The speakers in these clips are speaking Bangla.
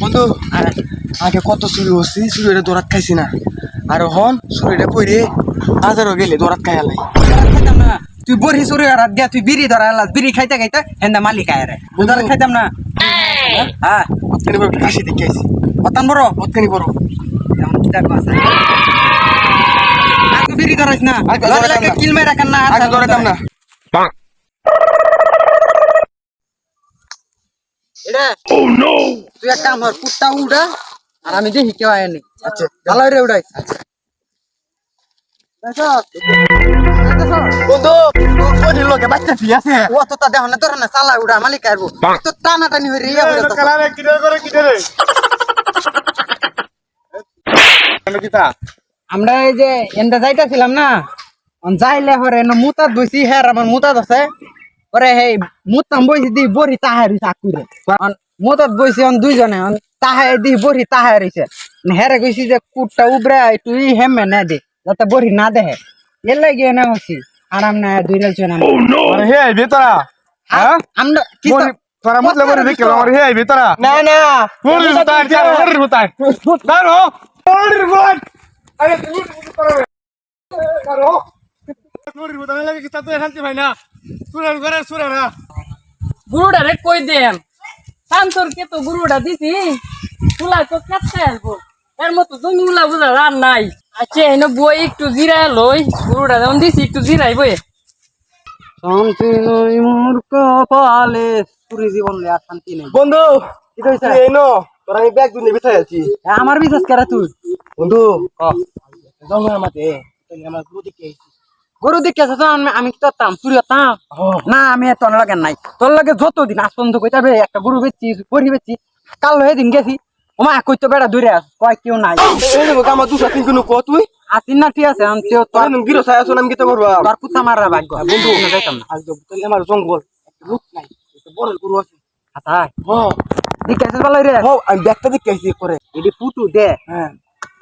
বন্ধু আগে কত চুরি হচ্ছি চুরি এটা দৌড়াত খাইছি না। আর হন চুরিটা পরে বাজারও গেলে দৌড়াত খাই আলাই খাইতাম না। তুই বড়ি চুরি আর দিয়া তুই বিড়ি ধরা এলাস বিড়ি খাইতে খাইতে হেন্দা মালিক আয় রে। বুঝার খাইতাম না? হ্যাঁ? অতখানি বড় কাশি দেখে আইছি। অতান বড়? অতখানি বড়। তেমন কি দেখো আছে বিড়ি ধরাইস না? ধরাইতাম। কিল মেরা কান না আগে দৌড়াতাম না। তুই এক কাম কর কুত্তা উড়া আর আমি দেখি কেউ আয়নি আচ্ছা। ভালো রে উড়াই। বন্ধু লোকে বাচ্চা ঠিক আছে ও তো তা দেখো না তোর না চালা উড়া মালিক আইবো তো টানা টানি রিয়া তো আমরা এই যে এনটা যাইতাছিলাম না অন যাইলে হরে না মুতাত বইছি হ্যাঁ আমার মুতাত আছে ওরে হেই মুতাম বইছি দি বড়ি তাহারি চাকুরে মুতাত বইছি অন দুইজনে অন তাহাই দি বড়ি তাহারিছে হেরে কইছি যে কুটটা উবরা একটু ই হেমে না দে যাতে বড়ি না দেহে এর লাগি না হচ্ছি আরাম না দুই রাইছ না আরে হে? আইবি তোরা হ্যাঁ আমরা কি তোরা মতলে মরি দেখে আমার হে আইবি তোরা না না। হুতাই দাঁড়ো মরি হুতাই আরে তুই দাঁড়ো মরি হুতাই লাগে কি তুই শান্তি ভাই না সুরার ঘরে সুরা না রে কই দেন শান্তর কে তো গুরুটা দিছি তুলা তো কাটতে আসব। এর মতো তুমি উলা বুঝা রান নাই। আচ্ছা এনে বই একটু জিরাই লই গুরুটা যেমন দিছি একটু জিরাই বই। শান্তি নই মোর কপালে পুরি জীবন লে আর শান্তি নেই। বন্ধু কি কইছ? এই নো তোরা আমি ব্যাগ দুনে বিছাই আছি। আমার বিশ্বাস করে তুই? বন্ধু মাঝে তুমি আমার গুরু আইছি গরু আসছ আমি কি তোরতাম চুরি না আমি তোর লাগে নাই। তোর লাগে যতদিন আজ পর্যন্ত কইতা বে একটা গরু বেচছি পরি বেচছি কাল হয়ে দিন গেছি। ওমা কইতো বেড়া দূরে আস কয় কেউ নাই। আমার দুসা তিন কোনো কো তুই? আসিন না ঠিক আছে আমি তো তোর গিরো ছায়া শুন আমি কি করবা। তোর কুত্তা মারার ভাগ্য। বন্ধু। যাইতাম না। আজ তো তাহলে আমার জঙ্গল। একটা নাই বড় গরু আছে। হাতাই হ্যাঁ। দেখে আসছ ভালো রে হ্যাঁ আমি ব্যাগটা দেখে আইছি করে এডি ফুটু দে। হ্যাঁ।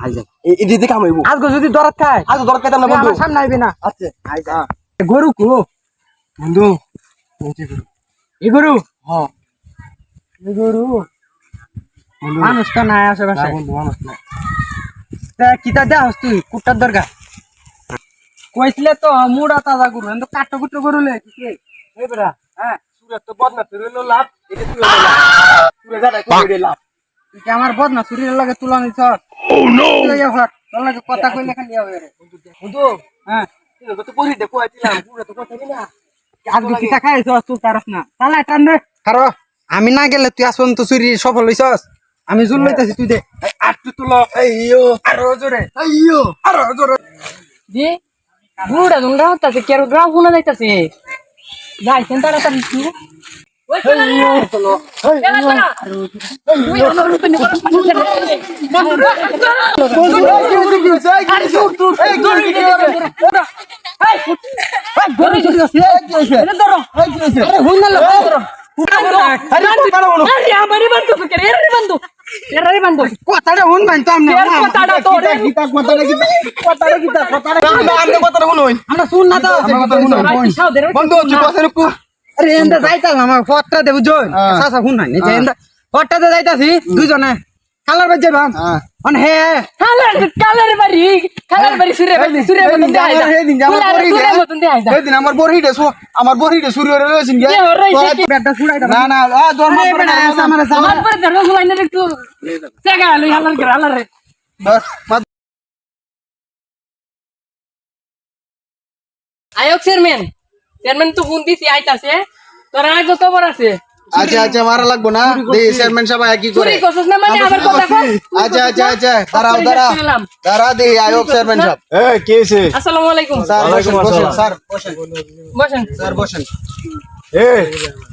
আই যাই। এই এই দিকে কামাইবো আজকে যদি দরাত খায় আজ দরকার না তুই বন্ধু। আমার সামনে আইবি না। আচ্ছা আই যা। গরু কো? বন্ধু বলছি গরু। এই গরু? হ্যাঁ এই গরু? মানুষ তো নাই না আশেপাশে বন্ধু মানুষ না তা কিতা দেওয়া তুই কুট্টার দরকার? কইছিলে তো মুড়া তাজা গরু কিন্তু কাটো কুটো গরু লে কি এই বেড়া হ্যাঁ সুরে তো বদনা লাভ এটা তুই লাভ? সুরে কি আমার বদনা চুরির লাগে তুলা নিছ। ও নো তোর লাগে কথা কইলে খালি হবে রে বন্ধু হ্যাঁ। তো পরি দেখো আইছিলাম পুরো তো কথা না। আজকে কিতা খাইছ তুই তারস না। তাহলে টান দে। কারও আমি না গেলে তুই আসন তো চুরি সফল হইছস। আমি জুল লইতাছি তুই দে। আর তুই তুলো। আরও জোরে। আরও জোরে। দি কেন গ্রাম ফোনা যাইতাছে? যাইছেন তারা আমার হচ্ছে হুন না? আরে আরে আমারে আমরা আমরা দে আরে এন্ডা যাইতাম আমার ফটটা দেব জয় সাসা শুন না নিচে এন্ডা ফটটা দে যাইতাছি দুইজনে। কালার বাজে বাম অন হে। কালার কালার বাড়ি কালার বাড়ি সুরে বাড়ি সুরে মতন দেয় আইজা সুরে মতন দেয় আইজা সেদিন আমার বড়িটা আমার বড়িটা শুরু হয়ে রয়েছেন এ ওরে সে ব্যাটটা ছুড়াই দাও। না না আ ধর্ম আরে বেটা আমার আমার পরে ধরো ফুলাই না একটু জায়গা লই হালার করে হালার রে আয়োগ চেয়ারম্যান। চেয়ারম্যান তো ফোন দিছি আইতাছে। তোর তো খবর আছে। আচ্ছা আচ্ছা মারা লাগবো না? দেখি চেয়ারম্যান সাহেব কি করে? চুরি করছিস না মানে? আবার কথা কর আচ্ছা আচ্ছা আচ্ছা দাঁড়াও দাঁড়াও। দাঁড়া দেখি আয়োগ চেয়ারম্যান সাহেব। এ কি হইছে আসসালামু আলাইকুম। স্যার বসেন বসেন স্যার বসেন। বসেন। স্যার বসেন। এ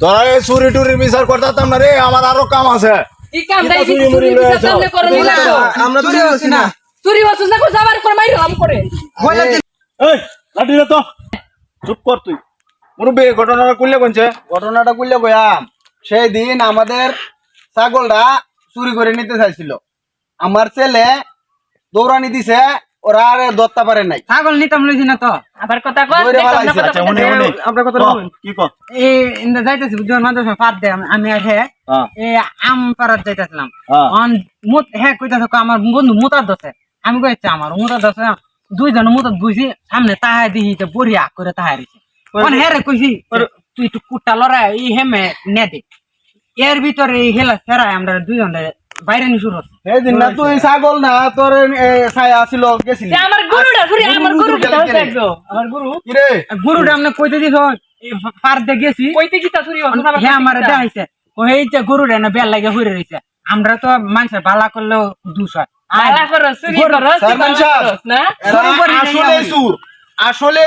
তোরা এই চুরি টুরি বিচার করতাম না রে আমার আরও কাম আছে। কি কাম? দাই চুরি চুরি যাও। না। আমরা তো আছি না। চুরি হচ্ছে না কোথাও আবার করে মাইরাম করে। এই লাঠি তো। চুপ কর তুই। মুরব্বী ঘটনাটা করলে কোনছে? ঘটনাটা করলে বয়াম সেই দিন আমাদের ছাগলটা চুরি করে নিতে চাইছিল। আমার ছেলে দৌড়ানি দিছে ওরা আর ধরতে পারে নাই। ছাগল নিতাম লইছি না তো। আবার কথা কর দৌড়ে দেখলাম না পালাইছে। কথা আচ্ছা উনি উনি আপনার কথা ক, বলুন। কি কর এই ইন্দা যাইতেছি বুঝছেন মাদ্রাস ফাদ দে আমি- আমি আর হে এই আম পাড়ার যাইতেছিলাম। অন মুত কইতাছে আমার বন্ধু মুতার দছে আমি কইছি আমার মুতার দছে দুইজন মুতার বুঝি সামনে তাহাই দিহি বড়িয়া করে তাহাই অন হ্যাঁ রে কইছি তুই একটু কুট্টা লড়াই এই হেমে নে দে এর ভিতরে এই হেলা ফেরায় আমরা দুইজন বাইরে নি শুরু হচ্ছে। সেদিন না তুই ছাগল না তোর ছায়া ছিল গেছিলি আমার গরুটা ঘুরে আমার গরু কিতা হচ্ছে একদম আমার গরু আর গরুটা আমরা কইতে দিছ পার দিয়ে গেছি কইতে কিতা চুরি হচ্ছে আমার হ্যাঁ আমার? দেখাইছে ও এই যে গরুটা না বেল লাগে হইরে রইছে আমরা তো মানুষের বালা করলেও দুষ হয় বালা করো চুরি করো। না আসলে সুর আসলে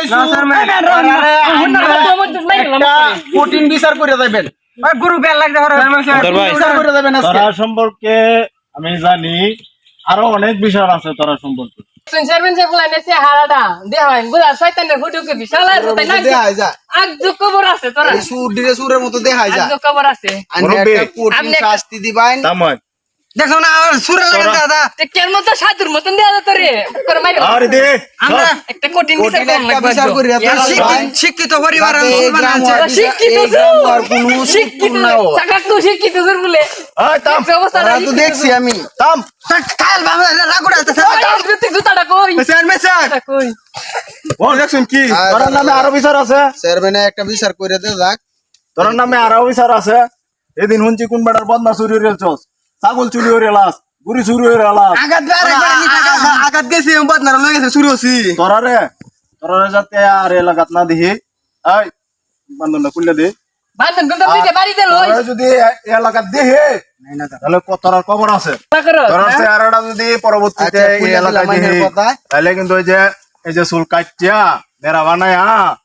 কঠিন বিচার করে দেবেন ওই গরু বেল লাগছে হরে বিচার করে দেবেন আজকে তোরা সম্পর্কে আমি জানি আরও অনেক বিষয় আছে তোরা সম্পর্কে হয় শাস্তি তাময় দেখো না আমার সুরে লাগে দাদা। টেকের মতো সাধুর মতন দেয়া যেত রে করে মাইরো আরে দে আমরা একটা কঠিন বিচার কঠিন বিচার করি শিক্ষিত- শিক্ষিত পরিবার মুসলমান আছে। শিক্ষিত আর কোনো শিক্ষিত না ও। চাকা তো শিক্ষিত জোর বলে। আয় তাম তো দেখছি আমি। তাম কাল বাবা রাগুড়া আছে তুই জুতাটা কই? স্যার মেসার কই? ও দেখছেন কি? তোর নামে আরও বিচার আছে। চেয়ারম্যানে একটা বিচার করে দে যাক। তোর নামে আরও বিচার আছে। এদিন শুনছি কোন বেটার বদনা চুরি চস ছাগল চুরি হয়ে লাস গুড়ি চুরি হয়ে লাস আগাত বারে আঘাত গেছি বদনার লই গেছে শুরু হছি তোরা রে তোরা যাতে আর এলাকাত না দিহি। আয় বান্ধবটা খুললে দে। বান্ধন কোনটা দিতে বাড়ি দে লই। যদি এ- এলাকাত দেহে তাহলে ক- তোরার খবর আছে? তা করো তোরার যদি পরবর্তীতে আচ্ছা, এই খুলে এলাকায়। তাহলে কিন্তু ওই যে এই যে চুল কাটিয়া নেরা বানায়া ভুল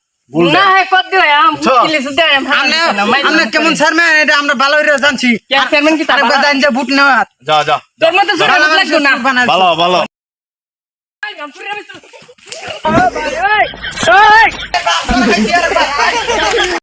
কেমন চেয়ারম্যান এটা আমরা ভালো করে জানছি। বুট চেয়ারম্যান কি তা আরেকবার জানি যে ভোট নেওয়া যা যা তোর মতো সুরা লাগতো না। ভালো ভালো। এই।